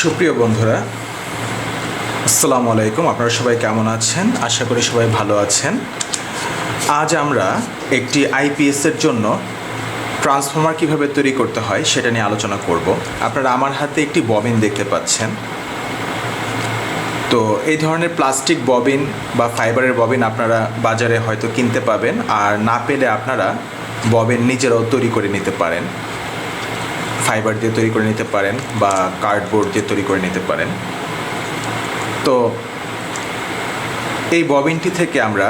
সুপ্রিয় বন্ধুরা, আসসালামু আলাইকুম। আপনারা সবাই কেমন আছেন? আশা করি সবাই ভালো আছেন। আজ আমরা একটি আইপিএসের জন্য ট্রান্সফর্মার কীভাবে তৈরি করতে হয় সেটা নিয়ে আলোচনা করব। আপনারা আমার হাতে একটি ববিন দেখতে পাচ্ছেন। তো এই ধরনের প্লাস্টিক ববিন বা ফাইবারের ববিন আপনারা বাজারে হয়তো কিনতে পাবেন, আর না পেলে আপনারা ববিন নিজেরাও তৈরি করে নিতে পারেন। ফাইবার দিয়ে তৈরি করে নিতে পারেন বা কার্ডবোর্ড দিয়ে তৈরি করে নিতে পারেন। তো এই ববিনটি থেকে আমরা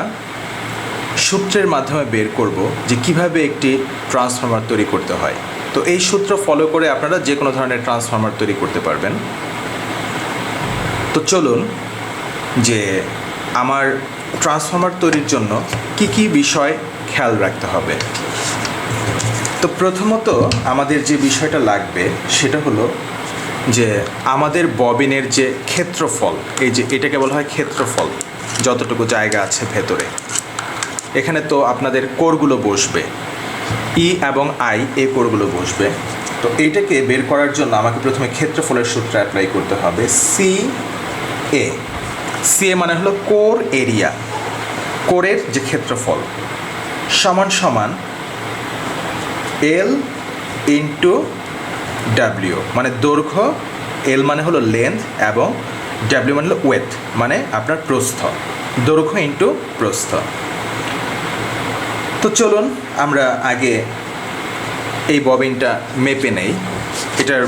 সূত্রের মাধ্যমে বের করব যে কীভাবে একটি ট্রান্সফর্মার তৈরি করতে হয়। তো এই সূত্র ফলো করে আপনারা যে কোনো ধরনের ট্রান্সফর্মার তৈরি করতে পারবেন। তো চলুন যে আমার ট্রান্সফর্মার তৈরির জন্য কি কি বিষয় খেয়াল রাখতে হবে। তো প্রথমত আমাদের যে বিষয়টা লাগবে সেটা হলো যে আমাদের ববিনের যে ক্ষেত্রফল, এই যে এটাকে বলা হয় ক্ষেত্রফল, যতটুকু জায়গা আছে ভেতরে। এখানে তো আপনাদের কোরগুলো বসবে, ই এবং আই, এই কোরগুলো বসবে। তো এইটাকে বের করার জন্য আমাকে প্রথমে ক্ষেত্রফলের সূত্র অ্যাপ্লাই করতে হবে, সি এ। সি এ মানে হলো কোর এরিয়া, কোরের যে ক্ষেত্রফল, সমান সমান এল ইন্টু ডাব্লিউ মানে দৈর্ঘ্য এল মানে হলো লেন্থ এবং ডাব্লিউ মানে হলো ওয়েথ মানে আপনার প্রস্থ। দৈর্ঘ্য ইন্টু প্রস্থ। তো চলুন আমরা আগে এই ববিনটা মেপে নেই। এটার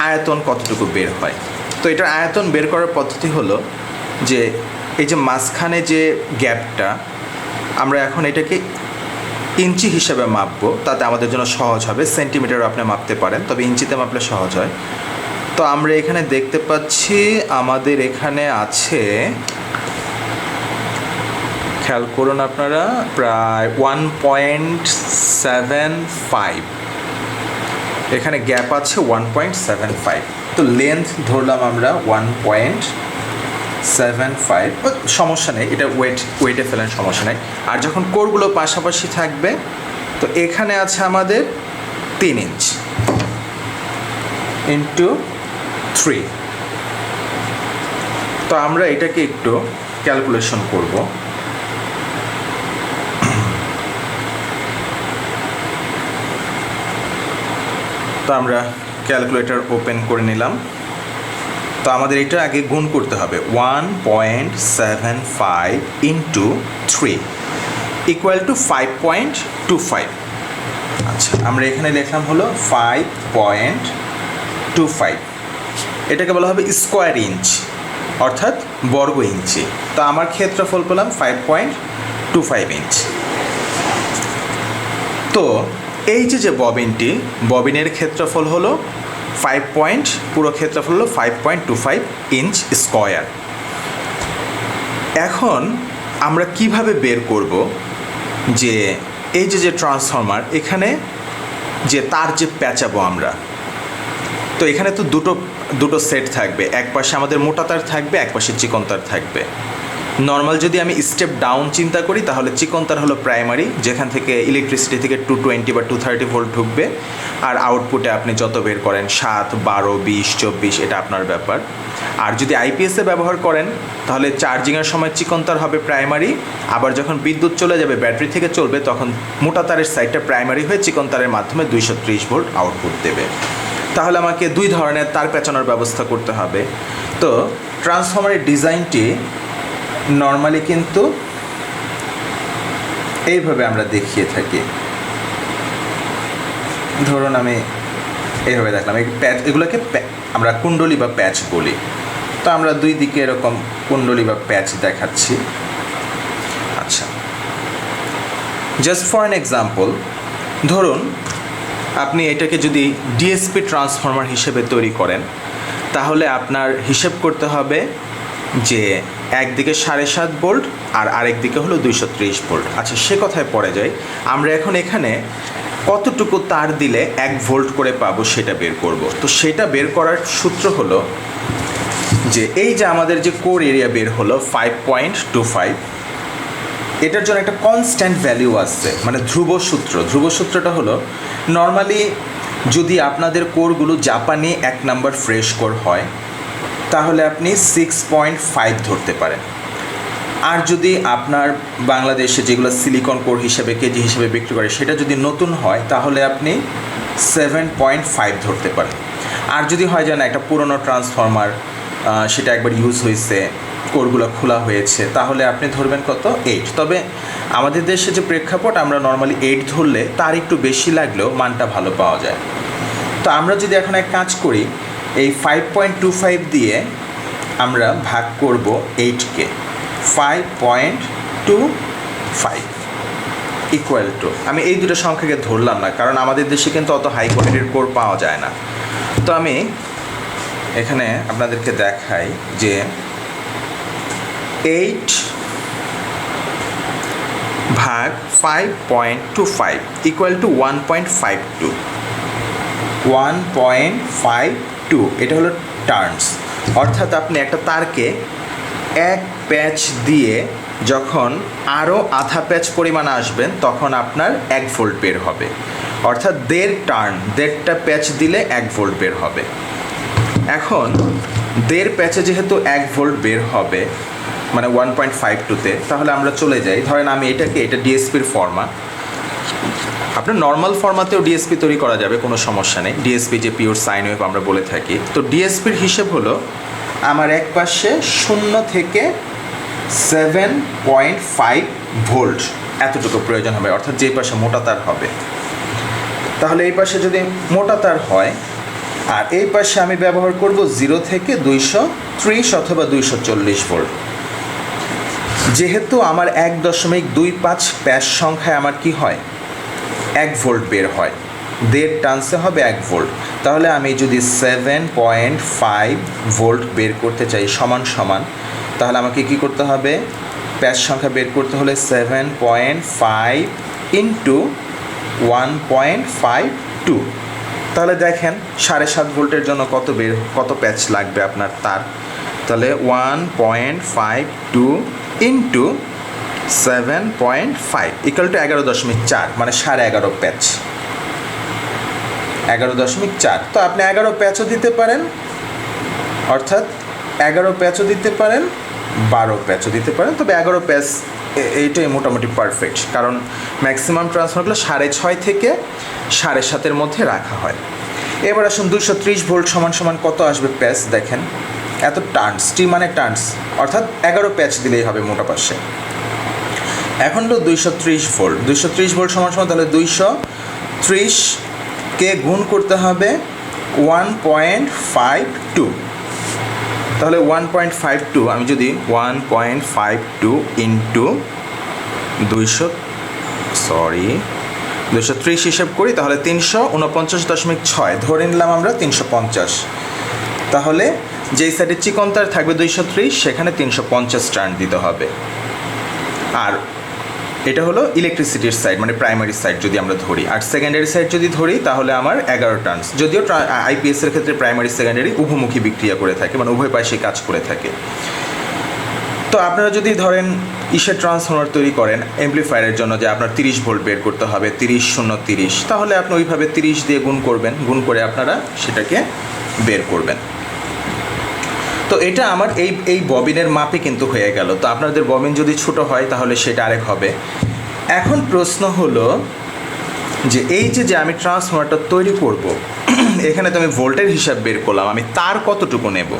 আয়তন কতটুকু বের হয়? তো এটার আয়তন বের করার পদ্ধতি হলো যে, এই যে মাঝখানে যে গ্যাপটা আমরা এখন এটাকে ইঞ্চি হিসাবে মাপবো। তাতে আমাদের জন্য সহজ হবে। সেন্টিমিটারও আপনি মাপতে পারেন, তবে ইঞ্চিতে মাপলে সহজ হয়। তো আমরা এখানে দেখতে পাচ্ছি, আমাদের এখানে আছে, খেয়াল করুন আপনারা, প্রায় ওয়ান পয়েন্ট সেভেন ফাইভ। এখানে গ্যাপ আছে ওয়ান পয়েন্ট সেভেন ফাইভ। তো লেন্থ ধরলাম আমরা ওয়ান পয়েন্ট সেভেন ফাইভ সমস্যা নেই, এটা ওয়েট ওয়েটে ফেলেন সমস্যা নেই। আর যখন কোরগুলো পাশাপাশি থাকবে, তো এখানে আছে আমাদের তিন ইঞ্চ ইন্টু থ্রি তো আমরা এটাকে একটু ক্যালকুলেশন করব। তো আমরা ক্যালকুলেটর ওপেন করে নিলাম। তো আমাদের এটা আগে গুণ করতে হবে। One point seven five into three equal to five point two five আচ্ছা আমরা এখানে লিখলাম হলো ফাইভ পয়েন্ট টু ফাইভ এটাকে বলা হবে স্কোয়ার ইঞ্চ অর্থাৎ বর্গ ইঞ্চি তো আমার ক্ষেত্রফল পেলাম five point two five inch তো এই যে যে ববিনটি, ববিনের ক্ষেত্রফল হলো ফাইভ পয়েন্ট পুরো ক্ষেত্রফল হলো five point two five inch square এখন আমরা কীভাবে বের করব যে এই যে যে ট্রান্সফর্মার এখানে যে তার যে প্যাঁচাবো আমরা, তো এখানে তো দুটো দুটো সেট থাকবে, এক পাশে আমাদের মোটা তার থাকবে, এক পাশে চিকন তার থাকবে। নর্মাল যদি আমি স্টেপ ডাউন চিন্তা করি, তাহলে চিকন তার হলো প্রাইমারি যেখান থেকে ইলেকট্রিসিটি থেকে টু টোয়েন্টি বা টু থার্টি ভোল্ট ঢুকবে। আর আউটপুটে আপনি যত বের করেন, সাত, বারো, বিশ, চব্বিশ, এটা আপনার ব্যাপার। আর যদি আইপিএসে ব্যবহার করেন, তাহলে চার্জিংয়ের সময় চিকন তার হবে প্রাইমারি আবার যখন বিদ্যুৎ চলে যাবে ব্যাটারি থেকে চলবে, তখন মোটা তারের সাইডটা প্রাইমারি হয়ে চিকন তারের মাধ্যমে দুইশো ত্রিশ ভোল্ট আউটপুট দেবে। তাহলে আমাকে দুই ধরনের তার পেঁচানোর ব্যবস্থা করতে হবে। তো ট্রান্সফর্মারের ডিজাইনটি নর্মালি কিন্তু এইভাবে আমরা দেখিয়ে থাকি। ধরুন আমি এইভাবে দেখলাম, এই প্যাচ, এগুলোকে আমরা কুণ্ডলি বা প্যাচ বলি। তো আমরা দুই দিকে এরকম কুণ্ডলি বা প্যাচ দেখাচ্ছি। আচ্ছা। জাস্ট ফর অ্যান এক্সাম্পল ধরুন আপনি এটাকে যদি ডিএসপি ট্রান্সফর্মার হিসেবে তৈরি করেন, তাহলে আপনার হিসেব করতে হবে যে একদিকে সাড়ে সাত ভোল্ট আর আরেক দিকে হলো দুইশো ত্রিশ ভোল্ট আচ্ছা সে কথায় পড়ে যাই। আমরা এখন এখানে কতটুকু তার দিলে এক ভোল্ট করে পাবো সেটা বের করব। তো সেটা বের করার সূত্র হলো যে এই যে আমাদের যে কোর এরিয়া বের হলো ফাইভ পয়েন্ট টু ফাইভ এটার জন্য একটা কনস্ট্যান্ট ভ্যালু আসছে মানে ধ্রুব সূত্র। ধ্রুব সূত্রটা হলো নর্মালি যদি আপনাদের কোরগুলো জাপানি এক নাম্বার ফ্রেশ কোর হয় তাহলে আপনি সিক্স পয়েন্ট ফাইভ ধরতে পারেন। আর যদি আপনার বাংলাদেশে যেগুলো সিলিকন কোর হিসেবে কেজি হিসেবে বিক্রি করে, সেটা যদি নতুন হয়, তাহলে আপনি সেভেন পয়েন্ট ফাইভ ধরতে পারেন। আর যদি হয় যে না, একটা পুরনো ট্রান্সফর্মার সেটা একবার ইউজ হয়েছে কোরগুলো খোলা হয়েছে, তাহলে আপনি ধরবেন কত? এইট তবে আমাদের দেশে যে প্রেক্ষাপট, আমরা নর্মালি এইট ধরলে তার একটু বেশি লাগলেও মানটা ভালো পাওয়া যায়। তো আমরা যদি এখন এক কাজ করি এই ফাইভ পয়েন্ট টু ফাইভ দিয়ে আমরা ভাগ করব এইটকে five point two five equal to আমি এই দুটো সংখ্যাকে ধরলাম না, কারণ আমাদের দেশে কিন্তু অত হাই কোয়ালিটির কোর পাওয়া যায় না। তো আমি এখানে আপনাদেরকে দেখাই যে এইট ভাগ five point two five equal to one point five two one point five two এটা হলো টার্নস অর্থাৎ আপনি একটা তারকে এক প্যাচ দিয়ে যখন আরও আধা প্যাচ পরিমাণ আসবেন তখন আপনার এক ভোল্ট বের হবে। অর্থাৎ দেড় টার্ন দেড়টা প্যাচ দিলে এক ভোল্ট বের হবে। এখন, দেড় প্যাচে যেহেতু এক ভোল্ট বের হবে মানে ওয়ান পয়েন্ট ফাইভ টুতে তাহলে আমরা চলে যাই। ধরেন আমি এটাকে, এটা ডিএসপির ফর্মা আপনার নর্মাল ফর্মাতেও ডিএসপি তৈরি করা যাবে, কোনো সমস্যা নেই। ডিএসপি যে পিওর সাইন ওয়েভ আমরা বলে থাকি। তো ডিএসপির হিসেব হলো, আমার এক পাশে শূন্য থেকে সেভেন পয়েন্ট ফাইভ ভোল্ট এতটুকু প্রয়োজন হবে, অর্থাৎ যে পাশে মোটা তার হবে। তাহলে এই পাশে যদি মোটা তার হয়, আর এই পাশে আমি ব্যবহার করব জিরো থেকে দুইশো ত্রিশ অথবা দুইশো চল্লিশ ভোল্ট যেহেতু আমার এক দশমিক দুই পাঁচ প্যাশ সংখ্যায় আমার কি হয়? এক ভোল্ট বের হয়। দেড় টান্সে হবে এক ভোল্ট। তাহলে আমি যদি সেভেন পয়েন্ট ফাইভ ভোল্ট বের করতে চাই সমান সমান, তাহলে আমাকে কি করতে হবে? প্যাচ সংখ্যা বের করতে হলে seven point five into one point five two. তাহলে দেখেন, সাড়ে সাত ভোল্টের জন্য কত বের, কত প্যাচ লাগবে আপনার তার। তাহলে one point five two into seven point five equal to এগারো দশমিক চার মানে সাড়ে এগারো প্যাচ এগারো দশমিক চার তো আপনি এগারো প্যাচও দিতে পারেন, অর্থাৎ এগারো প্যাচও দিতে পারেন, বারো প্যাচও দিতে পারেন, তবে এগারো প্যাচ এইটাই মোটামুটি পারফেক্ট কারণ ম্যাক্সিমাম ট্রান্সফারগুলো সাড়ে ছয় থেকে সাড়ে সাতের মধ্যে রাখা হয়। এবার আসুন দুশো ত্রিশ ভোল্ট সমান সমান কত আসবে প্যাচ দেখেন। এত টার্নস টি মানে টার্নস অর্থাৎ এগারো প্যাচ দিলেই হবে মোটা পাশে। এখন হলো দুইশো ত্রিশ ভোল্ট। দুইশো ত্রিশ ভোল্ট সমান সমান তাহলে দুইশো ত্রিশকে গুণ করতে হবে ওয়ান পয়েন্ট ফাইভ টু। তাহলে ওয়ান পয়েন্ট ফাইভ টু, আমি যদি one point five two into দুইশো, সরি দুশো ত্রিশ হিসেব করি, তাহলে তিনশো উনপঞ্চাশ দশমিক ছয়, ধরে নিলাম আমরা তিনশো পঞ্চাশ। তাহলে যেই সাইডে চিকন তার থাকবে দুইশো ত্রিশ, সেখানে তিনশো পঞ্চাশ টার্ন দিতে হবে। আর এটা হলো ইলেকট্রিসিটির সাইড মানে প্রাইমারি সাইড যদি আমরা ধরি। আর সেকেন্ডারি সাইড যদি ধরি, তাহলে আমার এগারো টার্নস যদিও আইপিএস এর ক্ষেত্রে প্রাইমারি সেকেন্ডারি উভমুখী বিক্রিয়া করে থাকে মানে উভয় পাশে কাজ করে থাকে। তো আপনারা যদি ধরেন, ইসের ট্রান্সফর্মার তৈরি করেন এমপ্লিফায়ারের জন্য যে আপনার তিরিশ ভোল্ট বের করতে হবে, তিরিশ শূন্য তিরিশ, তাহলে আপনি ওইভাবে তিরিশ দিয়ে গুণ করবেন। গুণ করে আপনারা সেটাকে বের করবেন। তো এটা আমার এই এই ববিনের মাপে কিন্তু হয়ে গেল। তো আপনাদের ববিন যদি ছোট হয়, তাহলে সেটা আরেক হবে। এখন প্রশ্ন হলো যে, এই যে যে আমি ট্রান্সফর্মারটা তৈরি করব, এখানে তো আমি ভোল্টের হিসাব বের করলাম, আমি তার কতটুকু নেব?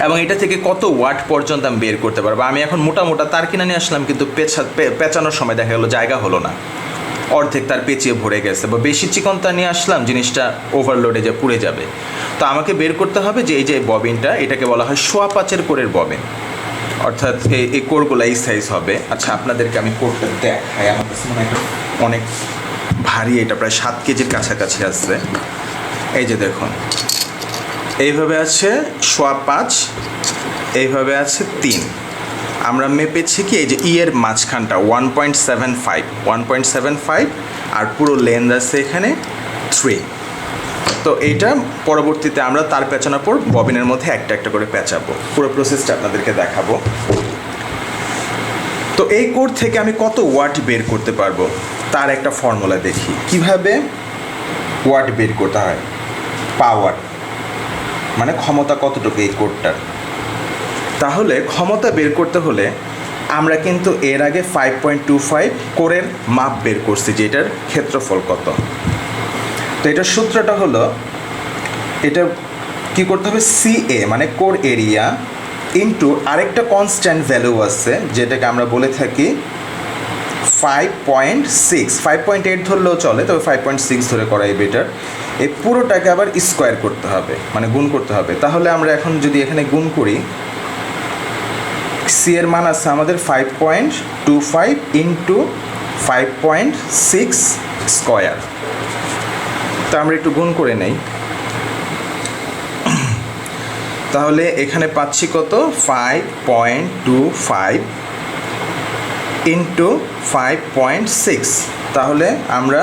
এবং এটা থেকে কত ওয়াট পর্যন্ত আমি বের করতে পারব? আমি এখন মোটা মোটা তার কিনে নিয়ে আসলাম, কিন্তু পেঁচা পে- পেঁচানোর সময় দেখা গেলো জায়গা হলো না। অর্ধেক তার পেঁচিয়ে ভরে গেছে। বা বেশি চিকন তার নিয়ে আসলাম, জিনিসটা ওভারলোডে যে পুড়ে যাবে। তো আমাকে বের করতে হবে যে এই যে ববিনটা, এটাকে বলা হয় সোয়া পাঁচের কোরের ববিন। অর্থাৎ এই কোরগুলো এই সাইজ হবে। আচ্ছা আপনাদেরকে আমি কোরটা দেখাই। আমার কাছে মনে অনেক ভারী, এটা প্রায় সাত কেজির কাছাকাছি আসবে। এই যে দেখুন। এইভাবে আছে সোয়া পাঁচ, এইভাবে আছে তিন। আমরা মেপেছি কি এই যে ই এর মাঝখানটা one point seven five one point seven five আর পুরো লেন্থ আছে এখানে থ্রি তো এইটা পরবর্তীতে আমরা তার পেঁচানোর পর ববিনের মধ্যে একটা একটা করে পেঁচাবো। পুরো প্রসেসটা আপনাদেরকে দেখাবো। তো এই কোড থেকে আমি কত ওয়াট বের করতে পারব? তার একটা ফর্মুলা দেখি। কীভাবে ওয়াট বের করতে হয়? পাওয়ার মানে ক্ষমতা কতটুকু এই কোডটার তাহলে ক্ষমতা বের করতে হলে আমরা কিন্তু এর আগে ফাইভ পয়েন্ট টু ফাইভ কোরের মাপ বের করছি, যে এটার ক্ষেত্রফল কত। তো এটার সূত্রটা হলো, এটা কি করতে হবে? সি এ মানে কোর এরিয়া ইন্টু আরেকটা কনস্ট্যান্ট ভ্যালু আছে, যেটাকে আমরা বলে থাকি five point six five point eight ধরলেও চলে, তবে ফাইভ পয়েন্ট সিক্স ধরে করাই বেটার এই পুরোটাকে আবার স্কোয়ার করতে হবে মানে গুণ করতে হবে। তাহলে আমরা এখন যদি এখানে গুণ করি সি এর মান আছে আমাদের five point two five into five point six square তা আমরা একটু গুণ করে নেই। তাহলে এখানে পাচ্ছি কত? Five point two five into five point six তাহলে আমরা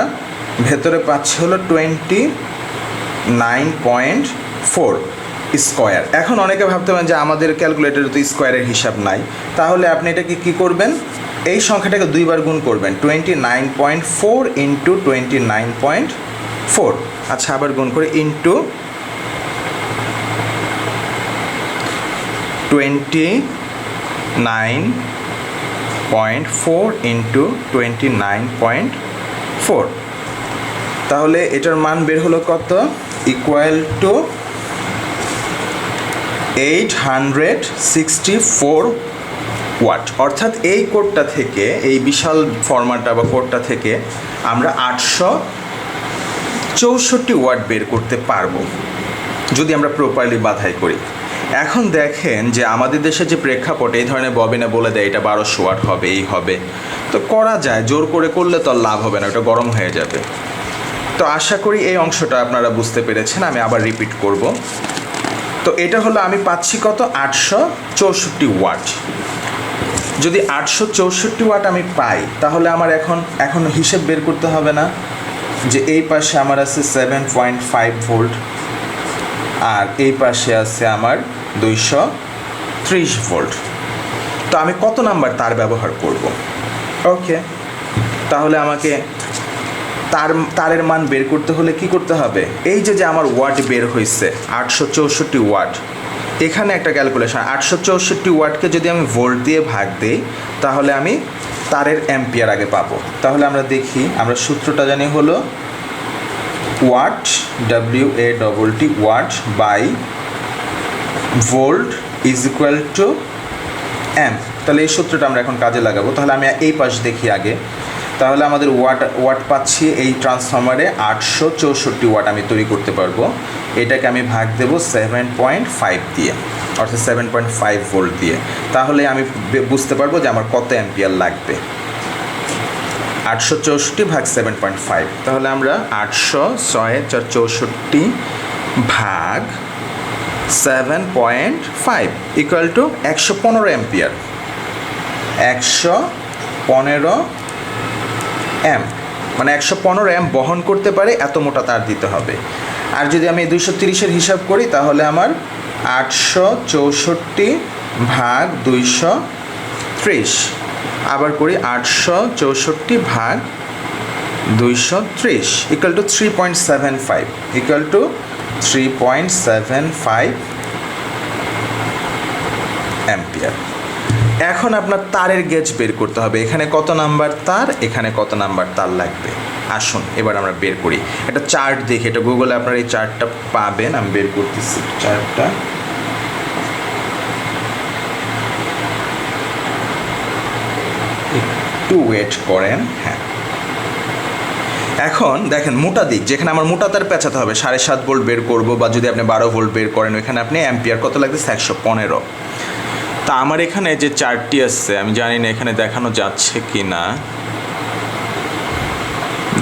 ভেতরে পাচ্ছি হলো twenty nine point four square. এখন অনেকে ভাবতে পারেন যে আমাদের ক্যালকুলেটারে তো স্কোয়ারের হিসাব নাই। তাহলে আপনি এটাকে কী করবেন? এই সংখ্যাটাকে দুইবার গুণ করবেন। Twenty nine point four into twenty nine point four আচ্ছা আবার গুণ করে into twenty nine point four into twenty nine point four তাহলে এটার মান বের হলো কত? Equal to eight hundred sixty four watt. অর্থাৎ এই কোডটা থেকে, এই বিশাল ফরম্যাটটা বা কোডটা থেকে আমরা আটশো চৌষট্টি ওয়াট বের করতে পারব, যদি আমরা প্রপারলি বাধাই করি। এখন দেখেন যে আমাদের দেশে যে প্রেক্ষাপট, এই ধরনের ববিনে বলে দেয়, এটা বারোশো ওয়াট হবে, এই হবে। তো করা যায়, জোর করে করলে তো লাভ হবে না, ওটা গরম হয়ে যাবে। তো আশা করি এই অংশটা আপনারা বুঝতে পেরেছেন, আমি আবার রিপিট করব। তো এটা হলো আমি পাচ্ছি কত? আটশো চৌষট্টি ওয়াট। যদি আটশো চৌষট্টি ওয়াট আমি পাই, তাহলে আমার এখন এখন হিসেব বের করতে হবে না যে এই পাশে আমার আছে সেভেন পয়েন্ট ফাইভ ভোল্ট আর এই পাশে আছে আমার দুইশো ত্রিশ ভোল্ট। তো আমি কত নাম্বার তার ব্যবহার করব? ওকে, তাহলে আমাকে তার তারের মান বের করতে হলে কি করতে হবে? এই যে যে আমার ওয়াট বের হয়েছে আটশো চৌষট্টি ওয়াট, এখানে একটা ক্যালকুলেশন, আটশো চৌষট্টি ওয়াটকে যদি আমি ভোল্ট দিয়ে ভাগ দিই, তাহলে আমি তারের অ্যাম্পিয়ার আগে পাবো। তাহলে আমরা দেখি, আমরা সূত্রটা জানি হলো watt W A double T watt by volt is equal to amp. তাহলে এই সূত্রটা আমরা এখন কাজে লাগাবো। তাহলে আমি এই পাশ দেখি আগে। তাহলে আমাদের ওয়াট ওয়াট পাচ্ছি এই ট্রান্সফর্মারে আটশো চৌষট্টি ওয়াট আমি তৈরি করতে পারব। এটাকে আমি ভাগ দেবো সেভেন পয়েন্ট ফাইভ দিয়ে, অর্থাৎ সেভেন পয়েন্ট ফাইভ ভোল্ট দিয়ে। তাহলে আমি বুঝতে পারব যে আমার কত অ্যাম্পিয়ার লাগবে। আটশো চৌষট্টি ভাগ সেভেন পয়েন্ট ফাইভ তাহলে আমরা আটশো ছয়, চার, চৌষট্টি ভাগ seven point five equal to একশো পনেরো অ্যাম্পিয়ার। একশো পনেরো অ্যাম্প মানে একশো পনেরো অ্যাম্প বহন করতে পারে, এত মোটা তার দিতে হবে। আর যদি আমি দুইশো তিরিশের হিসাব করি, তাহলে আমার আটশো চৌষট্টি ভাগ দুইশো ত্রিশ। আবার করি আটশো চৌষট্টি ভাগ দুইশো ত্রিশ equal to three point seven five equal to three point seven five ampere এখন আপনার তারের গেজ বের করতে হবে। এখানে কত নাম্বার তার, এখানে কত নাম্বার তার লাগবে। আসুন, এবার আমরা বের করি। একটা চার্ট দেখি। এটা গুগলে আপনার এই চার্টটা পাবেন। আমি বের করতেছি চার্টটা একটু ওয়েট করেন হ্যাঁ। এখন দেখেন, মোটা দিক। যেখানে আমার মোটা তার পেঁচাতে হবে, সাড়ে সাত ভোল্ট বের করব বা যদি আপনি বারো ভোল্ট বের করেন, ওইখানে আপনি অ্যাম্পিয়ার কত লাগতেছে? একশো পনেরো। তা আমার এখানে যে চার্টটি আসছে, আমি জানি না এখানে দেখানো যাচ্ছে কি না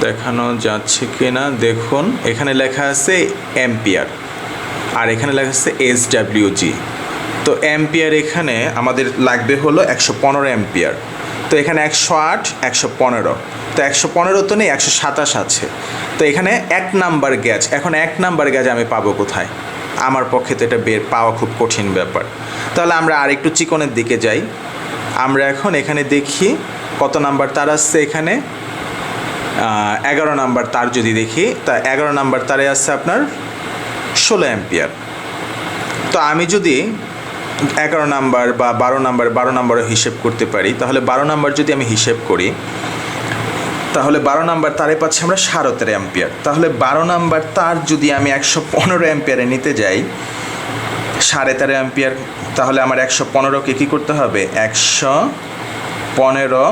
দেখানো যাচ্ছে কি না দেখুন, এখানে লেখা আছে অ্যাম্পিয়ার আর এখানে লেখা আছে এস ডাব্লিউ জি তো অ্যাম্পিয়ার এখানে আমাদের লাগবে হলো একশো পনেরো অ্যাম্পিয়ার তো এখানে একশো আট, একশো পনেরো। তো একশো পনেরো তো নেই, একশো সাতাশ আছে। তো এখানে এক নাম্বার গ্যাজ, এখন এক নাম্বার গ্যাজ আমি পাবো কোথায়? আমার পক্ষে তো এটা বের পাওয়া খুব কঠিন ব্যাপার। তাহলে আমরা আরেকটু চিকনের দিকে যাই। আমরা এখন এখানে দেখি কত নাম্বার তার আসছে এখানে? এগারো নাম্বার তার যদি দেখি, তা এগারো নাম্বার তারে আসছে আপনার ষোলো অ্যাম্পিয়ার। তো আমি যদি এগারো নাম্বার বা বারো নাম্বার, বারো নাম্বারও হিসেব করতে পারি, তাহলে বারো নাম্বার যদি আমি হিসেব করি তাহলে বারো নাম্বার তারে পাচ্ছি আমরা সাড়ে তেরো অ্যাম্পিয়ার। তাহলে বারো নাম্বার তার যদি আমি একশো পনেরো অ্যাম্পিয়ারে নিতে যাই, সাড়ে তেরো অ্যাম্পিয়ার, তাহলে আমার একশো পনেরোকে কী করতে হবে? একশো পনেরো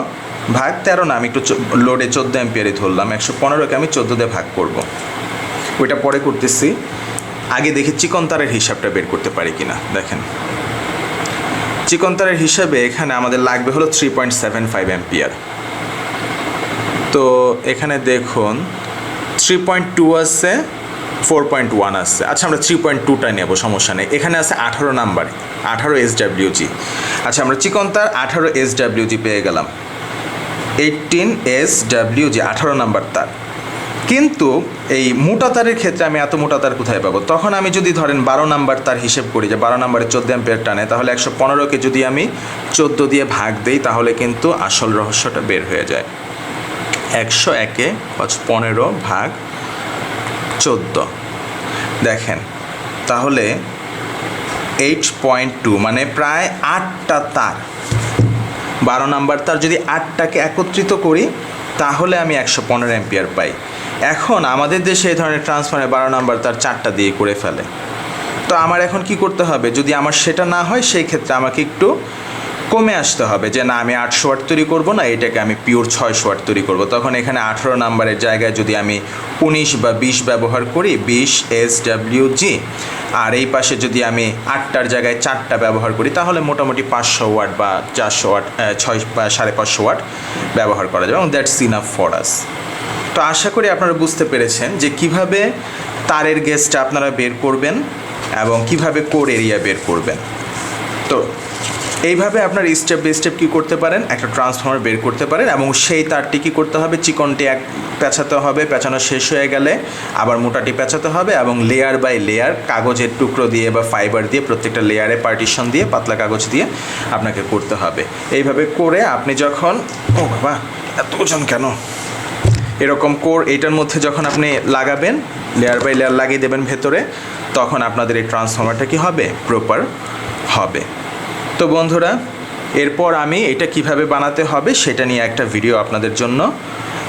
ভাগ তেরো না, আমি একটু লোডে চোদ্দ অ্যাম্পিয়ারই ধরলাম, একশো পনেরোকে আমি চোদ্দ দিয়ে ভাগ করব। ওইটা পরে করতেছি। আগে দেখি চিকন তারের হিসাবটা বের করতে পারি কিনা, দেখেন। চিকন তারের হিসাবে এখানে আমাদের লাগবে হলো three point seven five ampere. তো এখানে দেখুন থ্রি পয়েন্ট টু আছে ফোর পয়েন্ট ওয়ান আছে। আচ্ছা আমরা থ্রি পয়েন্ট টুটা নেব, সমস্যা নেই। এখানে আছে আঠারো নাম্বার, আঠারো এস ডাব্লিউজি আচ্ছা আমরা চিকন তার আঠারো এস ডাব্লিউজি পেয়ে গেলাম। এইটিন এস ডাব্লিউজি আঠারো নাম্বার তার। কিন্তু এই মোটা তারের ক্ষেত্রে আমি এত মোটা তার কোথায় পাবো? তখন আমি যদি ধরেন বারো নাম্বার তার হিসেব করি, যে বারো নাম্বারে চোদ্দ অ্যাম্পিয়ার টানে, তাহলে একশো পনেরোকে যদি আমি চোদ্দ দিয়ে ভাগ দেই, তাহলে কিন্তু আসল রহস্যটা বের হয়ে যায়। একশো একে পনেরো ভাগ চোদ্দ। দেখেন, তাহলে এইট পয়েন্ট টু মানে প্রায় আটটা তার। বারো নাম্বার তার যদি আটটাকে একত্রিত করি, তাহলে আমি একশো পনেরো অ্যাম্পিয়ার পাই। এখন আমাদের দেশে এই ধরনের ট্রান্সফারে বারো নাম্বার তার চারটা দিয়ে করে ফেলে। তো আমার এখন কি করতে হবে? যদি আমার সেটা না হয়, সেই ক্ষেত্রে আমাকে একটু কমে আসতে হবে যে না, আমি আটশো ওয়াট তৈরি করব না, এটাকে আমি পিওর ছয়শো ওয়াট তৈরি করব। তখন এখানে আঠেরো নাম্বারের জায়গায় যদি আমি উনিশ বা বিশ ব্যবহার করি, বিশ এস ডাব্লিউ জি আর এই পাশে যদি আমি আটটার জায়গায় চারটা ব্যবহার করি, তাহলে মোটামুটি পাঁচশো ওয়াট বা চারশো ওয়াট ছয় বা সাড়ে পাঁচশো ওয়াট ব্যবহার করা যাবে এবং দ্যাটস ইনাফ ফর আস তো আশা করি আপনারা বুঝতে পেরেছেন যে কীভাবে তারের গেজটা আপনারা বের করবেন এবং কীভাবে কোর এরিয়া বের করবেন। তো এইভাবে আপনার স্টেপ বাই স্টেপ কী করতে পারেন? একটা ট্রান্সফর্মার বের করতে পারেন এবং সেই তারটি কী করতে হবে? চিকনটি এক পেঁচাতে হবে, পেঁচানো শেষ হয়ে গেলে আবার মোটাটি পেঁচাতে হবে এবং লেয়ার বাই লেয়ার কাগজের টুকরো দিয়ে বা ফাইবার দিয়ে প্রত্যেকটা লেয়ারে পার্টিশন দিয়ে, পাতলা কাগজ দিয়ে আপনাকে করতে হবে। এইভাবে করে আপনি যখন ও বাবা, এত ওজন কেন? এরকম কোর এটার মধ্যে যখন আপনি লাগাবেন লেয়ার বাই লেয়ার লাগিয়ে দেবেন ভেতরে, তখন আপনাদের এই ট্রান্সফর্মারটা কি হবে? প্রপার হবে। তো বন্ধুরা, এরপর আমি এটা কীভাবে বানাতে হবে সেটা নিয়ে একটা ভিডিও আপনাদের জন্য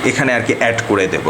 এখানে আর কি অ্যাড করে দেব।